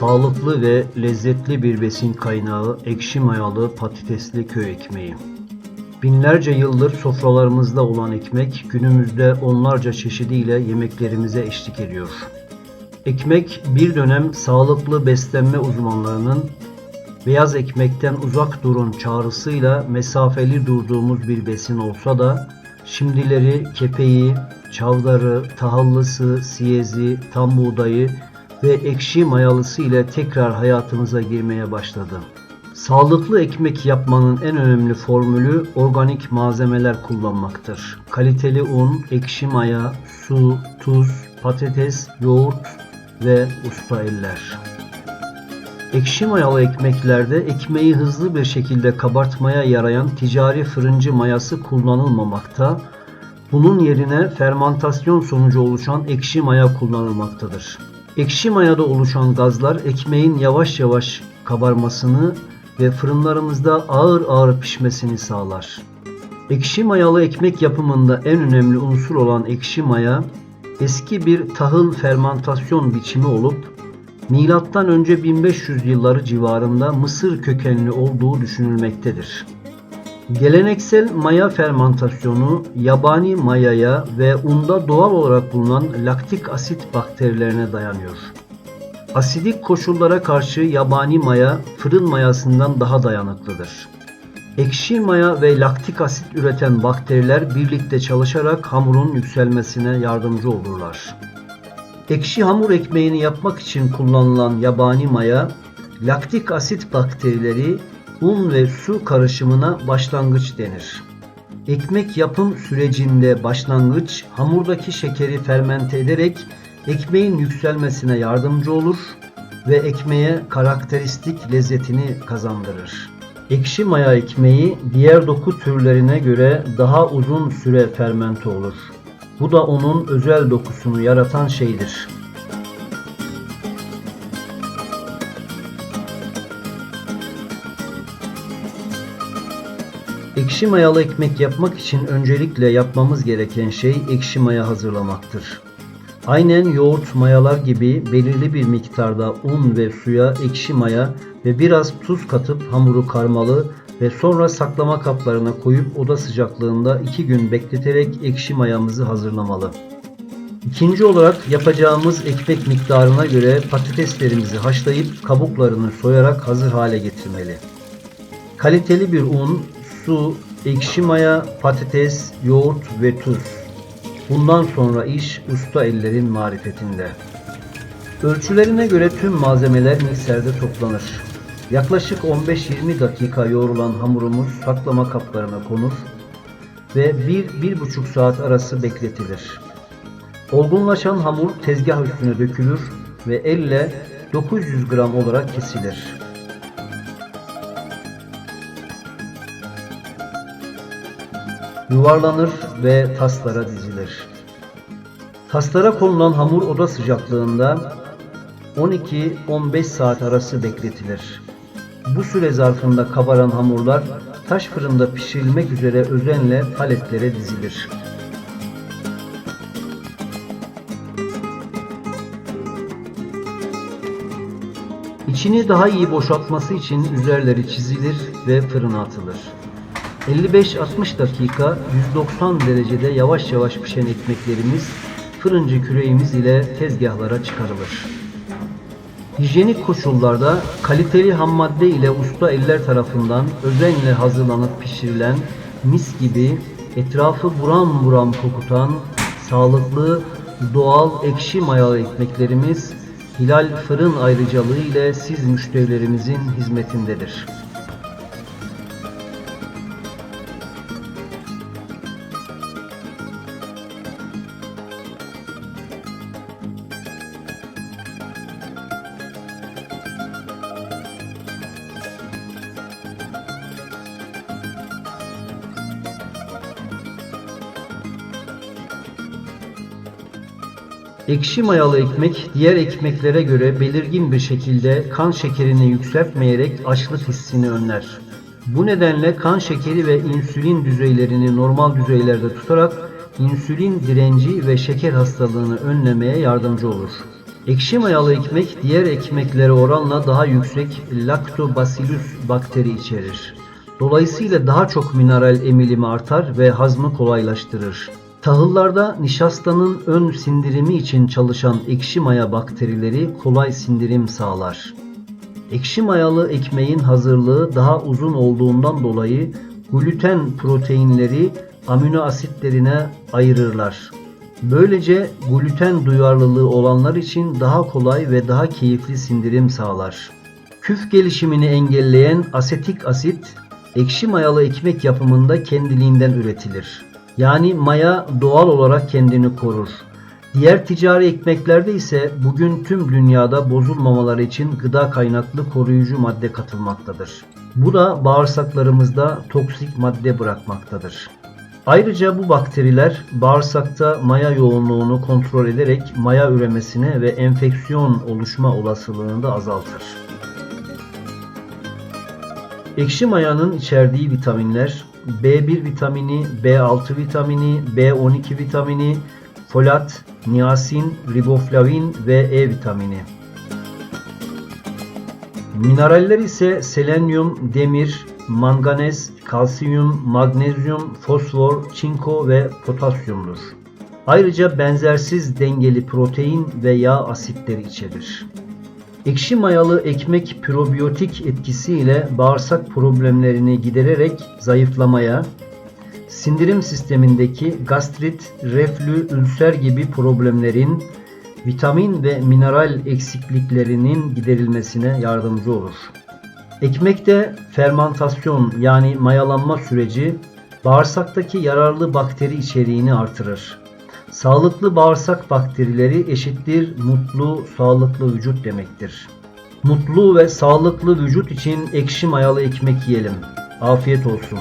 Sağlıklı ve lezzetli bir besin kaynağı ekşi mayalı patatesli köy ekmeği. Binlerce yıldır sofralarımızda olan ekmek günümüzde onlarca çeşidiyle yemeklerimize eşlik ediyor. Ekmek bir dönem sağlıklı beslenme uzmanlarının beyaz ekmekten uzak durun çağrısıyla mesafeli durduğumuz bir besin olsa da şimdileri kepeği, çavdarı, tahıllısı, siyezi, tam buğdayı ve ekşi mayalısı ile tekrar hayatımıza girmeye başladı. Sağlıklı ekmek yapmanın en önemli formülü organik malzemeler kullanmaktır. Kaliteli un, ekşi maya, su, tuz, patates, yoğurt ve usta eller. Ekşi mayalı ekmeklerde ekmeği hızlı bir şekilde kabartmaya yarayan ticari fırıncı mayası kullanılmamakta, bunun yerine fermantasyon sonucu oluşan ekşi maya kullanılmaktadır. Ekşi mayada oluşan gazlar ekmeğin yavaş yavaş kabarmasını ve fırınlarımızda ağır ağır pişmesini sağlar. Ekşi mayalı ekmek yapımında en önemli unsur olan ekşi maya, eski bir tahıl fermantasyon biçimi olup Milattan önce 1500 yılları civarında Mısır kökenli olduğu düşünülmektedir. Geleneksel maya fermentasyonu yabani mayaya ve unda doğal olarak bulunan laktik asit bakterilerine dayanıyor. Asidik koşullara karşı yabani maya fırın mayasından daha dayanıklıdır. Ekşi maya ve laktik asit üreten bakteriler birlikte çalışarak hamurun yükselmesine yardımcı olurlar. Ekşi hamur ekmeğini yapmak için kullanılan yabani maya, laktik asit bakterileri un ve su karışımına başlangıç denir. Ekmek yapım sürecinde başlangıç hamurdaki şekeri fermente ederek ekmeğin yükselmesine yardımcı olur ve ekmeğe karakteristik lezzetini kazandırır. Ekşi maya ekmeği diğer doku türlerine göre daha uzun süre fermente olur. Bu da onun özel dokusunu yaratan şeydir. Ekşi mayalı ekmek yapmak için öncelikle yapmamız gereken şey ekşi maya hazırlamaktır. Aynen yoğurt mayalar gibi belirli bir miktarda un ve suya ekşi maya ve biraz tuz katıp hamuru karmalı ve sonra saklama kaplarına koyup oda sıcaklığında 2 gün bekleterek ekşi mayamızı hazırlamalı. İkinci olarak yapacağımız ekmek miktarına göre patateslerimizi haşlayıp kabuklarını soyarak hazır hale getirmeli. Kaliteli bir un, su, ekşi maya, patates, yoğurt ve tuz. Bundan sonra iş usta ellerin marifetinde. Ölçülerine göre tüm malzemeler mikserde toplanır. Yaklaşık 15-20 dakika yoğrulan hamurumuz saklama kaplarına konur ve 1-1,5 saat arası bekletilir. Olgunlaşan hamur tezgah üstüne dökülür ve elle 900 gram olarak kesilir. Yuvarlanır ve taslara dizilir. Taslara konulan hamur oda sıcaklığında 12-15 saat arası bekletilir. Bu süre zarfında kabaran hamurlar taş fırında pişirilmek üzere özenle paletlere dizilir. İçini daha iyi boşaltması için üzerleri çizilir ve fırına atılır. 55-60 dakika 190 derecede yavaş yavaş pişen ekmeklerimiz fırıncı küreğimiz ile tezgahlara çıkarılır. Hijyenik koşullarda kaliteli ham madde ile usta eller tarafından özenle hazırlanıp pişirilen mis gibi etrafı buram buram kokutan sağlıklı doğal ekşi mayalı ekmeklerimiz Hilal Fırın ayrıcalığı ile siz müşterilerimizin hizmetindedir. Ekşi mayalı ekmek diğer ekmeklere göre belirgin bir şekilde kan şekerini yükseltmeyerek açlık hissini önler. Bu nedenle kan şekeri ve insülin düzeylerini normal düzeylerde tutarak insülin direnci ve şeker hastalığını önlemeye yardımcı olur. Ekşi mayalı ekmek diğer ekmeklere oranla daha yüksek Lactobacillus bakteri içerir. Dolayısıyla daha çok mineral emilimi artar ve hazmı kolaylaştırır. Tahıllarda nişastanın ön sindirimi için çalışan ekşi maya bakterileri kolay sindirim sağlar. Ekşi mayalı ekmeğin hazırlığı daha uzun olduğundan dolayı gluten proteinleri amino asitlerine ayırırlar. Böylece gluten duyarlılığı olanlar için daha kolay ve daha keyifli sindirim sağlar. Küf gelişimini engelleyen asetik asit ekşi mayalı ekmek yapımında kendiliğinden üretilir. Yani maya doğal olarak kendini korur. Diğer ticari ekmeklerde ise bugün tüm dünyada bozulmamaları için gıda kaynaklı koruyucu madde katılmaktadır. Bu da bağırsaklarımızda toksik madde bırakmaktadır. Ayrıca bu bakteriler bağırsakta maya yoğunluğunu kontrol ederek maya üremesine ve enfeksiyon oluşma olasılığını da azaltır. Ekşi mayanın içerdiği vitaminler B1 vitamini, B6 vitamini, B12 vitamini, folat, niasin, riboflavin ve E vitamini. Mineraller ise selenyum, demir, manganez, kalsiyum, magnezyum, fosfor, çinko ve potasyumdur. Ayrıca benzersiz dengeli protein ve yağ asitleri içerir. Ekşi mayalı ekmek probiyotik etkisiyle bağırsak problemlerini gidererek zayıflamaya, sindirim sistemindeki gastrit, reflü, ülser gibi problemlerin vitamin ve mineral eksikliklerinin giderilmesine yardımcı olur. Ekmekte fermantasyon yani mayalanma süreci bağırsaktaki yararlı bakteri içeriğini artırır. Sağlıklı bağırsak bakterileri eşittir mutlu, sağlıklı vücut demektir. Mutlu ve sağlıklı vücut için ekşi mayalı ekmek yiyelim. Afiyet olsun.